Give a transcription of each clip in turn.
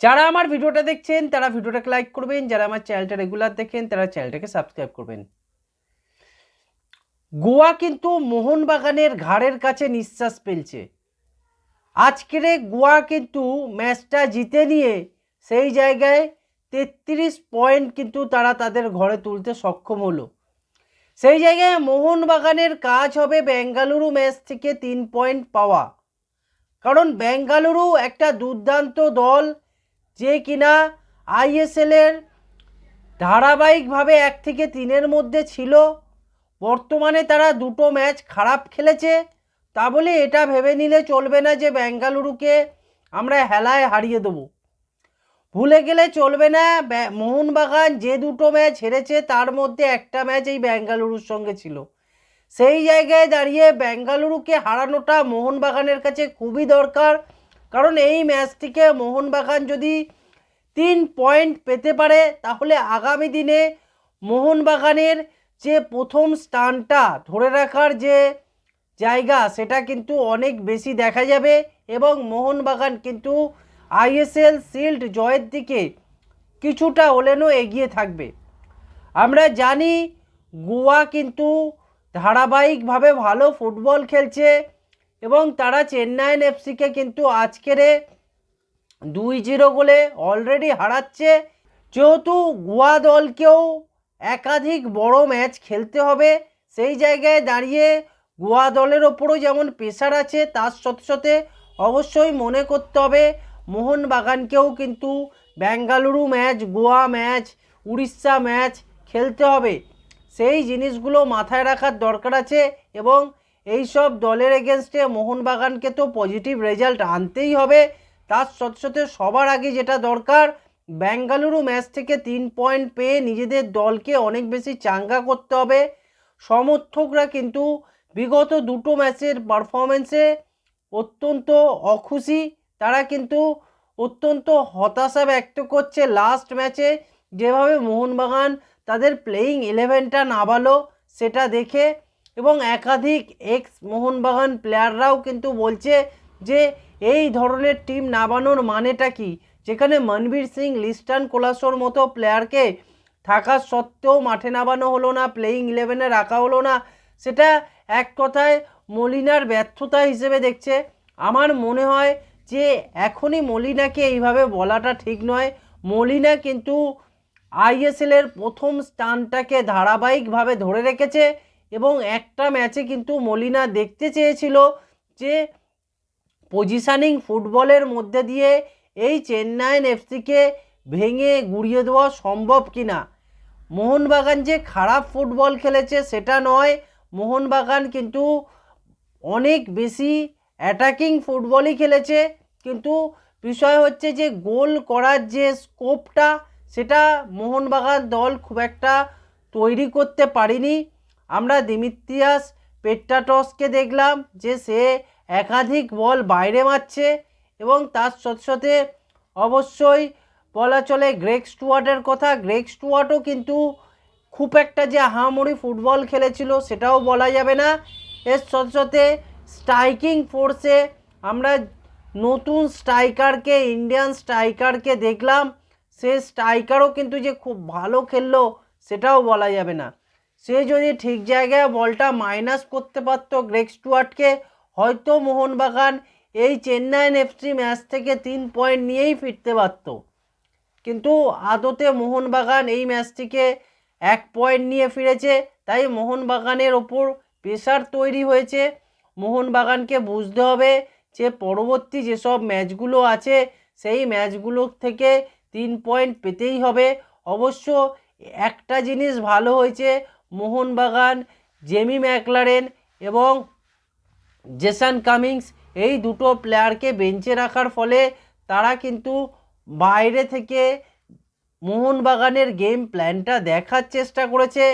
যারা আমার ভিডিওটা দেখছেন, তারা ভিডিওটাকে লাইক করবেন। যারা আমার চ্যানেলটা রেগুলার দেখেন, তারা চ্যানেলটাকে সাবস্ক্রাইব করবেন। গোয়া কিন্তু মোহনবাগানের ঘাড়ের কাছে নিঃশ্বাস ফেলছে। আজকের গোয়া কিন্তু ম্যাচটা জিতে নিয়ে সেই জায়গায় তেত্রিশ পয়েন্ট কিন্তু তারা তাদের ঘরে তুলতে সক্ষম হলো। সেই জায়গায় মোহনবাগানের কাজ হবে বেঙ্গালুরু ম্যাচ থেকে তিন পয়েন্ট পাওয়া। কারণ বেঙ্গালুরু একটা দুর্দান্ত দল যে কিনা আইএসএলের ধারাবাহিকভাবে এক থেকে তিনের মধ্যে ছিল, বর্তমানে তারা দুটো ম্যাচ খারাপ খেলেছে। তা বলে এটা ভেবে নিলে চলবে না যে বেঙ্গালুরুকে আমরা হেলায় হারিয়ে দেবো। ভুলে গেলে চলবে না মোহনবাগান যে দুটো ম্যাচ হেরেছে তার মধ্যে একটা ম্যাচ এই বেঙ্গালুরুর সঙ্গে ছিল। সেই জায়গায় দাঁড়িয়ে বেঙ্গালুরুকে হারানোটা মোহনবাগানের কাছে খুবই দরকার। কারণ এই ম্যাচটিকে মোহনবাগান যদি তিন পয়েন্ট পেতে পারে, তাহলে আগামী দিনে মোহনবাগানের যে প্রথম স্থানটা ধরে রাখার যে জায়গা, সেটা কিন্তু অনেক বেশি দেখা যাবে এবং মোহনবাগান কিন্তু আইএসএল শিল্ড জয়ের দিকে কিছুটা হলেনও এগিয়ে থাকবে। আমরা জানি গোয়া কিন্তু ধারাবাহিকভাবে ভালো ফুটবল খেলছে। এবং তারা চেন্নাইন এফসিকে কিন্তু আজকেরে দুই জিরো গোলে অলরেডি হারাচ্ছে। যেহেতু গোয়া দলকেও একাধিক বড় ম্যাচ খেলতে হবে, সেই জায়গায় দাঁড়িয়ে গোয়া দলের ওপরও যেমন প্রেশার আছে, তার সাথে সাথে অবশ্যই মনে করতে হবে মোহনবাগানকেও কিন্তু Bengaluru match, Goa match, Orissa match খেলতে হবে। সেই জিনিসগুলো মাথায় রাখার দরকার আছে এবং এই সব দলের এগেনস্টে মোহনবাগানকে তো পজিটিভ রেজাল্ট আনতেই হবে। তার সাথে সাথে সবার আগে যেটা দরকার, বেঙ্গালুরু ম্যাচ থেকে তিন পয়েন্ট পেয়ে নিজেদের দলকে অনেক বেশি চাঙ্গা করতে হবে। সমর্থকরা কিন্তু বিগত দুটো ম্যাচের পারফরমেন্সে অত্যন্ত অখুশি। তারা কিন্তু অত্যন্ত হতাশা ব্যক্ত করছে লাস্ট ম্যাচে যেভাবে মোহনবাগান তাদের প্লেয়িং ইলেভেনটা নামালো সেটা দেখে এবং একাধিক এক্স মোহনবাগান প্লেয়াররাও কিন্তু বলছে যে, এই ধরনের টিম নামানোর মানেটা কি? যেখানে মনবীর সিং, লিস্টান কোলাসোর মতো প্লেয়ারকে থাকা সত্ত্বেও মাঠে নামানো হলো না প্লেয়িং ইলেভেনে রাখা হলো না, সেটা এক কথায় মলিনার ব্যর্থতা হিসেবে দেখছে। আমার মনে হয় যে, এখনই মলিনাকে এইভাবে বলাটা ঠিক নয়। মলিনা কিন্তু আইএসএলের প্রথম স্থানটাকে ধারাবাহিকভাবে ধরে রেখেছে। এবং একটা ম্যাচে কিন্তু মলিনা দেখতে চেয়েছিল যে পজিশানিং ফুটবলের মধ্যে দিয়ে এই চেন্নাইন এফসিকে ভেঙে গুড়িয়ে দেওয়া সম্ভব কি না মোহনবাগান যে খারাপ ফুটবল খেলেছে সেটা নয়। মোহনবাগান কিন্তু অনেক বেশি অ্যাটাকিং ফুটবলই খেলেছে। কিন্তু বিষয় হচ্ছে যে গোল করার যে স্কোপটা সেটা মোহনবাগান দল খুব একটা তৈরি করতে পারিনি। আমরা দিমিত্রিয়াস পেট্টাটসকে দেখলাম যে সে একাধিক বল বাইরে মারছে এবং তার সাথে সাথে অবশ্যই বলা চলে গ্রেক স্টুয়ার্টের কথা। গ্রেক স্টুয়ার্টও কিন্তু খুব একটা যে হামড়ি ফুটবল খেলেছিল সেটাও বলা যাবে না। এর সাথে সাথে স্ট্রাইকিং ফোর্সে আমরা নতুন স্ট্রাইকারকে, ইন্ডিয়ান স্ট্রাইকারকে দেখলাম। সে স্ট্রাইকারও কিন্তু যে খুব ভালো খেললো সেটাও বলা যাবে না। সে যদি ঠিক জায়গায় বলটা মাইনাস করতে পারতো গ্রেক স্টুয়ার্টকে হয়তো মোহনবাগান এই চেন্নাইন এফসি ম্যাচ থেকে তিন পয়েন্ট নিয়েই ফিরতে পারতো। কিন্তু আদতে মোহনবাগান এই ম্যাচটিকে এক পয়েন্ট নিয়ে ফিরেছে, তাই মোহনবাগানের ওপর প্রেশার তৈরি হয়েছে। মোহনবাগানকে বুঝতে হবে যে পরবর্তী যেসব ম্যাচগুলো আছে, সেই ম্যাচগুলো থেকে তিন পয়েন্ট পেতেই হবে। অবশ্য একটা জিনিস ভালো হয়েছে মোহনবাগান, জেমি ম্যাকলারেন এবং জেসান কামিংস এই দুটো প্লেয়ারকে বেঞ্চে রাখার ফলে তারা কিন্তু বাইরে থেকে মোহনবাগানের গেম প্ল্যানটা দেখার চেষ্টা করেছে।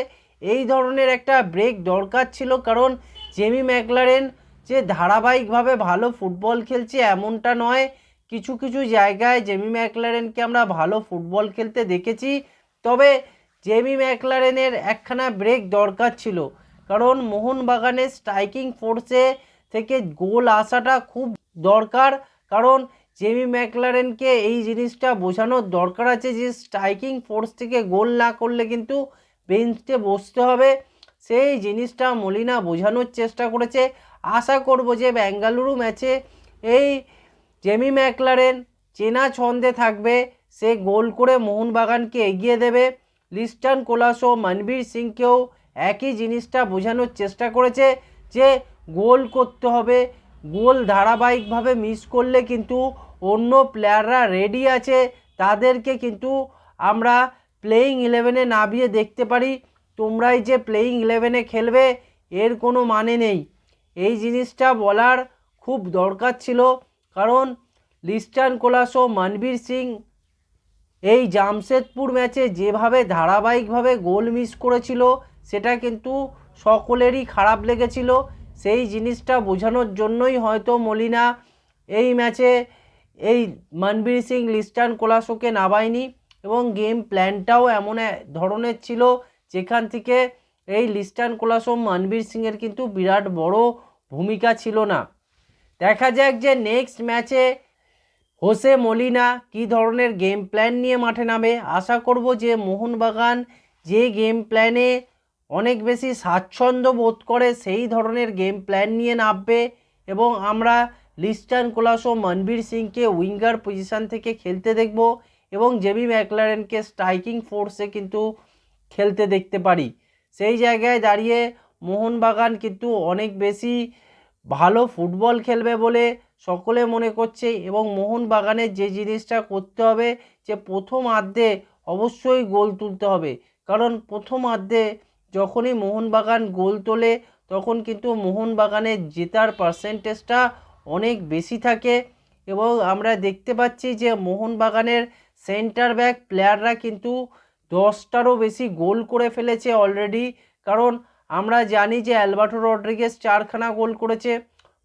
এই ধরনের একটা ব্রেক দরকার ছিল কারণ জেমি ম্যাকলারেন যে ধারাবাহিকভাবে ভালো ফুটবল খেলছে এমনটা নয়। কিছু কিছু জায়গায় জেমি ম্যাকলারেনকে আমরা ভালো ফুটবল খেলতে দেখেছি। তবে জেমি ম্যাকলারেনের একখানা ব্রেক দরকার ছিল, কারণ মোহনবাগানের স্ট্রাইকিং ফোর্সে থেকে গোল আসাটা খুব দরকার, কারণ জেমি ম্যাকলারেনকে এই জিনিসটা বোঝানোর দরকার আছে যে স্ট্রাইকিং ফোর্স থেকে গোল না করলে কিন্তু বেঞ্চে বসতে হবে। সেই জিনিসটা মলিনা বোঝানোর চেষ্টা করেছে। আশা করব যে বেঙ্গালুরু ম্যাচে এই জেমি ম্যাকলারেন চেনা ছন্দে থাকবে, সে গোল করে মোহনবাগানকে এগিয়ে দেবে। লিস্টান কোলাসো মনবীর সিংকেও একই জিনিসটা বোঝানোর চেষ্টা করেছে যে গোল করতে হবে। গোল ধারাবাহিকভাবে মিস করলে কিন্তু অন্য প্লেয়াররা রেডি আছে, তাদেরকে কিন্তু আমরা প্লেয়িং ইলেভেনে নামিয়ে দেখতে পারি। তোমরাই যে প্লেয়িং ইলেভেনে খেলবে, এর কোনো মানে নেই। এই জিনিসটা বলার খুব দরকার ছিল, কারণ লিস্টান কোলাসো মনবীর সিং এই জামশেদপুর ম্যাচে যেভাবে ধারাবাহিকভাবে গোল মিস করেছিল, সেটা কিন্তু সকলেরই খারাপ লেগেছিল। সেই জিনিসটা বোঝানোর জন্যই হয়তো মলিনা এই ম্যাচে এই মনবীর সিং, লিস্টান কোলাসোকে নামায়নি এবং গেম প্ল্যানটাও এমন ধরনের ছিল যেখান থেকে এই লিস্টান কোলাসো মনবীর সিংয়ের কিন্তু বিরাট বড় ভূমিকা ছিল না। দেখা যাক যে নেক্সট ম্যাচে হোসে মলিনা, কি ধরনের গেম প্ল্যান নিয়ে মাঠে নামে? আশা করব যে মোহনবাগান যে গেম প্ল্যানে অনেক বেশি স্বাচ্ছন্দ্য বোধ করে, সেই ধরনের গেম প্ল্যান নিয়ে নামবে এবং আমরা লিস্টান কোলাস ও মনবীর সিংকে উইঙ্গার পজিশান থেকে খেলতে দেখব এবং জেবি ম্যাকলারেনকে স্ট্রাইকিং ফোর্সে কিন্তু খেলতে দেখতে পারি। সেই জায়গায় দাঁড়িয়ে মোহনবাগান কিন্তু অনেক বেশি ভালো ফুটবল খেলবে বলে সকলে মনে করছে এবং মোহনবাগানের যে জিনিসটা করতে হবে, যে প্রথম আর্ধে অবশ্যই গোল তুলতে হবে। কারণ প্রথম আর্ধে যখনই মোহনবাগান গোল তোলে, তখন কিন্তু মোহনবাগানের জেতার পার্সেন্টেজটা অনেক বেশি থাকে এবং আমরা দেখতে পাচ্ছি যে মোহনবাগানের সেন্টার ব্যাক প্লেয়াররা কিন্তু দশটারও বেশি গোল করে ফেলেছে অলরেডি কারণ আমরা জানি যে অ্যালবার্টো রড্রিগেস চারখানা গোল করেছে।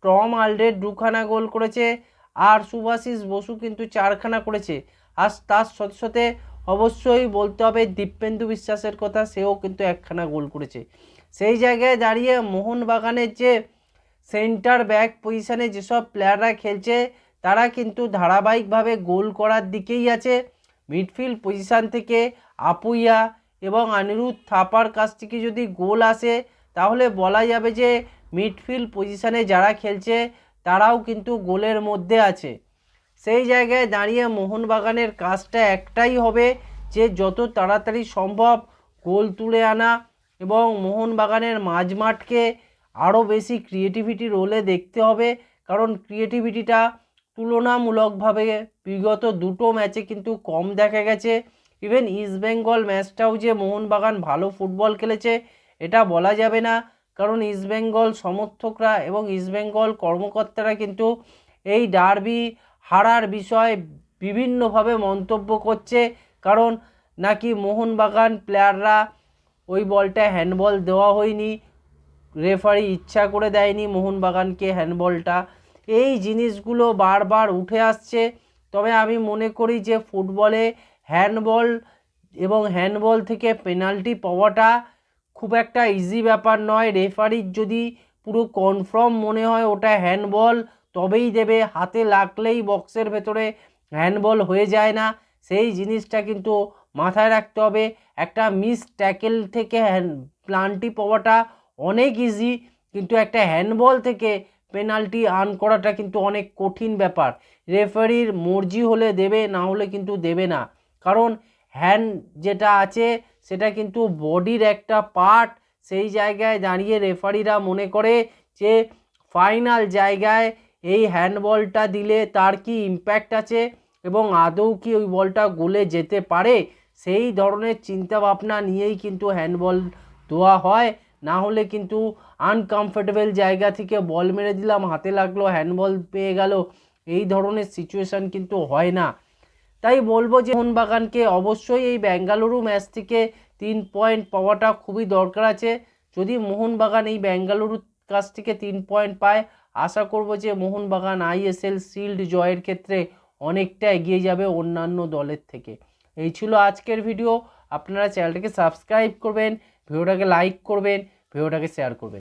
টম আলডের দুখানা গোল করেছে আর সুভাশিস বসু কিন্তু চারখানা করেছে। আর তার সাথে সাথে অবশ্যই বলতে হবে দীপেন্দু বিশ্বাসের কথা, সেও কিন্তু একখানা গোল করেছে। সেই জায়গায় দাঁড়িয়ে মোহনবাগানের যে সেন্টার ব্যাক পজিশানে যেসব প্লেয়াররা খেলছে, তারা কিন্তু ধারাবাহিকভাবে গোল করার দিকেই আছে। মিডফিল্ড পজিশান থেকে আপুইয়া এবং অনিরুদ্ধ থাপার কাছ থেকে যদি গোল আসে, তাহলে বলা যাবে যে মিডফিল্ড পজিশানে যারা খেলছে, তারাও কিন্তু গোলের মধ্যে আছে। সেই জায়গায় দাঁড়িয়ে মোহনবাগানের কাজটা একটাই হবে যে, যত তাড়াতাড়ি সম্ভব গোল তুলে আনা এবং মোহনবাগানের মাঝমাঠকে আরও বেশি ক্রিয়েটিভিটি রোলে দেখতে হবে। কারণ ক্রিয়েটিভিটিটা তুলনামূলকভাবে বিগত দুটো ম্যাচে কিন্তু কম দেখা গেছে। ইভেন ইস্টবেঙ্গল ম্যাচটাও যে মোহনবাগান ভালো ফুটবল খেলেছে, এটা বলা যাবে না। কারণ ইস্টবেঙ্গল সমর্থকরা এবং ইস্টবেঙ্গল কর্মকর্তারা কিন্তু এই ডার্বি হারার বিষয়ে বিভিন্নভাবে মন্তব্য করছে। কারণ নাকি মোহনবাগান প্লেয়াররা ওই বলটা হ্যান্ডবল দেওয়া হয়নি রেফারি ইচ্ছা করে দেয়নি মোহনবাগানকে হ্যান্ডবলটা এই জিনিসগুলো বারবার উঠে আসছে। তবে আমি মনে করি যে ফুটবলে হ্যান্ডবল এবং হ্যান্ডবল থেকে পেনাল্টি পাওয়াটা খুব একটা ইজি ব্যাপার নয়। রেফারির যদি পুরো কনফার্ম মনে হয় ওটা হ্যান্ডবল তবেই দেবে। হাতে লাগলেই বক্সের ভেতরে হ্যান্ডবল হয়ে যায় না। সেই জিনিসটা কিন্তু মাথায় রাখতে হবে। একটা মিস ট্যাকেল থেকে হ্যান্ড প্লান্টি পাওয়াটা অনেক ইজি কিন্তু একটা হ্যান্ডবল থেকে পেনাল্টি আর্ন করাটা কিন্তু অনেক কঠিন ব্যাপার। রেফারির মর্জি হলে দেবে, না হলে কিন্তু দেবে না। কারণ হ্যান্ড যেটা আছে, সেটা কিন্তু বডির একটা পার্ট সেই জায়গায় দাঁড়িয়ে রেফারিরা মনে করে যে ফাইনাল জায়গায় এই হ্যান্ডবলটা দিলে তার কি ইম্প্যাক্ট আছে এবং আদৌ কি ওই বলটা গোলে যেতে পারে? সেই ধরনের চিন্তাভাবনা নিয়েই কিন্তু হ্যান্ডবল দেওয়া হয়। না হলে কিন্তু আনকমফর্টেবল জায়গা থেকে বল মেরে দিলাম, হাতে লাগল হ্যান্ডবল পেয়ে গেল। এই ধরনের সিচুয়েশান কিন্তু হয় না। তাই বলব যে মোহনবাগানকে অবশ্যই এই বেঙ্গালুরু ম্যাচ থেকে তিন পয়েন্ট পাওয়াটা খুবই দরকার আছে। যদি মোহনবাগান এই বেঙ্গালুরুর কাছ থেকে তিন পয়েন্ট পায়, আশা করব যে মোহনবাগান আইএসএল শিল্ড জয়ের ক্ষেত্রে অনেকটা এগিয়ে যাবে অন্যান্য দলের থেকে। এই ছিল আজকের ভিডিও। আপনারা চ্যানেলটাকে সাবস্ক্রাইব করবেন, ভিডিওটাকে লাইক করবেন, ভিডিওটাকে শেয়ার করবেন।